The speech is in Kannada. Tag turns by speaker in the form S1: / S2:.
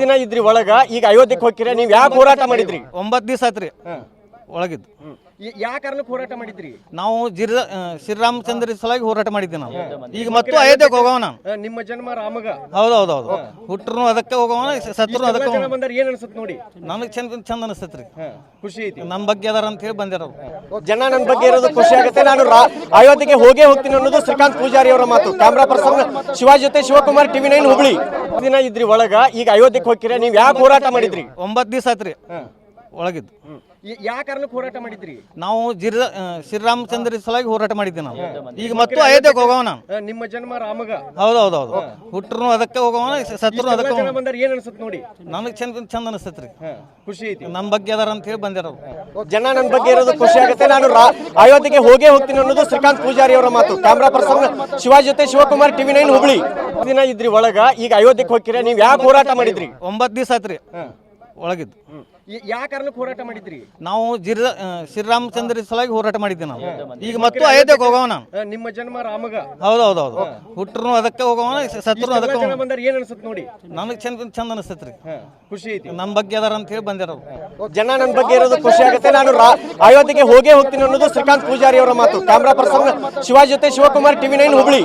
S1: ದಿನ ಇದ್ರಿ ಒಳಗ ಈಗ ಅಯೋಧ್ಯಕ್ಕೆ ಹೋಗಿರ ನೀವ್ ಯಾಕೆ ಹೋರಾಟ ಮಾಡಿದ್ರಿ?
S2: ಒಂಬತ್ತು ದಿವಸ ಆತ್ರಿ. ಒಳಗಿದ್ದು.
S1: ಯಾವ ಕಾರಣಕ್ಕೆ ಹೋರಾಟ ಮಾಡಿದ್ರಿ?
S2: ನಾವು ಜಿರ ಶ್ರೀರಾಮಚಂದ್ರ ಸಲಾಗಿ ಹೋರಾಟ ಮಾಡಿದ್ದೆ ನಾವು. ಈಗ ಮತ್ತೆ ಅಯೋಧ್ಯೆಗೆ ಹೋಗವ ನಾನು
S1: ನಿಮ್ಮ ಜನ್ಮ ರಾಮಗ.
S2: ಹೌದು ಹೌದು ಹೌದು ಹುಟ್ಟರು ಅದಕ್ಕೆ ಹೋಗವ ಸತ್ರು ಅದಕ್ಕೆ
S1: ಬಂದಾರ ಏನ್ ಅನ್ಸುತ್ತೆ ನೋಡಿ?
S2: ನನಗೆ ಚಂದ ಚಂದ ಅನಿಸ್ತೈತ್ರಿ
S1: ಖುಷಿ ಐತಿ.
S2: ನಮ್ಮ ಬಗ್ಗೆ ಅದಾರ ಅಂತ ಹೇಳಿ ಬಂದಿರೋ
S1: ಜನ ನನ್ನ ಬಗ್ಗೆ ಇರೋದು ಖುಷಿ ಆಗುತ್ತೆ. ನಾನು ಅಯೋಧ್ಯೆಗೆ ಹೋಗೇ ಹೋಗ್ತೀನಿ ಅನ್ನೋದು ಶ್ರೀಕಾಂತ್ ಪೂಜಾರಿ ಅವರ ಮಾತು. ಕ್ಯಾಮ್ರಾ ಪರ್ಸನ್ ಶಿವಾಜಿ ಜೊತೆ ಶಿವಕುಮಾರ್ ಟಿವಿ ನೈನ್ ಹುಬ್ಳಿ. ದಿನ ಇದ್ರಿ ಒಳಗ ಈಗ ಅಯೋಧ್ಯಕ್ಕೆ ಹೋಗಿರ ನೀವ್ ಯಾಕೆ ಹೋರಾಟ ಮಾಡಿದ್ರಿ?
S2: ಒಂಬತ್ತು ದಿವಸ ಆತ್ರಿ ಒಳಗಿದ್ದು.
S1: ಯಾವ ಕಾರಣಕ್ಕೆ ಹೋರಾಟ ಮಾಡಿದ್ರಿ?
S2: ನಾವು ಜಿರ ಶ್ರೀರಾಮಚಂದ್ರ ಸಲುವಾಗಿ ಹೋರಾಟ ಮಾಡಿದ್ದೆ ನಾವು. ಈಗ ಮತ್ತು ಅಯೋಧ್ಯೆಗೆ ಹೋಗವ ನಾನು.
S1: ಆ, ನಿಮ್ಮ ಜನ್ಮ ರಾಮಗ.
S2: ಹೌದು ಹೌದು ಹೌದು ಹುಟ್ರು ಅದಕ್ಕೆ ಹೋಗವ ಸತ್ರು ಅದಕ್ಕೆ
S1: ಜನ ಬಂದಾರ ಏನ್ ಅನ್ಸುತ್ತೆ ನೋಡಿ?
S2: ನನಗೆ ಚಂದ ಚಂದ ಅನಿಸ್ತೈತ್ರಿ
S1: ಹಾ, ಖುಷಿ ಐತಿ.
S2: ನಮ್ಮ ಬಗ್ಗೆ ಅದಾರ ಅಂತ ಹೇಳಿ ಬಂದಿರೋ
S1: ಜನ ನನ್ನ ಬಗ್ಗೆ ಇರೋದು ಖುಷಿ ಆಗುತ್ತೆ. ನಾನು ರಾ- ಅಯೋಧ್ಯೆಗೆ ಹೋಗೇ ಹೋಗ್ತೀನಿ ಅನ್ನೋದು ಶ್ರೀಕಾಂತ್ ಪೂಜಾರಿ ಅವರ ಮಾತು. ಕ್ಯಾಮ್ರಾ ಪರ್ಸನ್ ಶಿವಾಜಿ ಜೊತೆ ಶಿವಕುಮಾರ್ ಟಿವಿ ನೈನ್ ಹುಬ್ಳಿ. ದಿನ ಇದ್ರಿ ಒಳಗ ಈಗ ಅಯೋಧ್ಯೆಗೆ ಹೋಗ್ತೀರಾ? ನೀವು ಯಾಕೆ ಹೋರಾಟ ಮಾಡಿದ್ರಿ?
S2: ಒಂಬತ್ತು ದಿವಸ ಆತ್ರಿ. ಒಳಗಿದ್ದು.
S1: ಯಾವ ಕಾರಣಕ್ಕೆ ಹೋರಾಟ ಮಾಡಿದ್ರಿ?
S2: ನಾವು ಜಿರ ಶ್ರೀರಾಮಚಂದ್ರ ಸಲುವಾಗಿ ಹೋರಾಟ ಮಾಡಿದ್ದೆ ನಾವು. ಈಗ ಮತ್ತು ಅಯೋಧ್ಯೆಗೆ ಹೋಗವ ನಾನು.
S1: ನಿಮ್ಮ ಜನ್ಮ ರಾಮಗ.
S2: ಹೌದು ಹೌದು ಹೌದು ಹುಟ್ಟರು ಅದಕ್ಕೆ ಹೋಗವ ಸತ್ರು ಅದಕ್ಕೆ
S1: ಬಂದಾರ ಏನ್ ಅನ್ಸುತ್ತೆ ನೋಡಿ?
S2: ನನಗೆ ಚಂದ ಚಂದ ಅನಿಸ್ತೈತ್ರಿ
S1: ಖುಷಿ ಐತಿ.
S2: ನಮ್ಮ ಬಗ್ಗೆ ಅದಾರ ಅಂತ ಹೇಳಿ ಬಂದಿರೋ
S1: ಜನ ನನ್ನ ಬಗ್ಗೆ ಇರೋದು ಖುಷಿ ಆಗುತ್ತೆ. ನಾನು ಅಯೋಧ್ಯೆಗೆ ಹೋಗೇ ಹೋಗ್ತೀನಿ ಅನ್ನೋದು ಶ್ರೀಕಾಂತ್ ಪೂಜಾರಿ ಅವರ ಮಾತು. ಕ್ಯಾಮ್ರಾ ಪರ್ಸನ್ ಶಿವಾಜಿ ಜೊತೆ ಶಿವಕುಮಾರ್ ಟಿವಿ ನೈನ್ ಹುಬ್ಳಿ.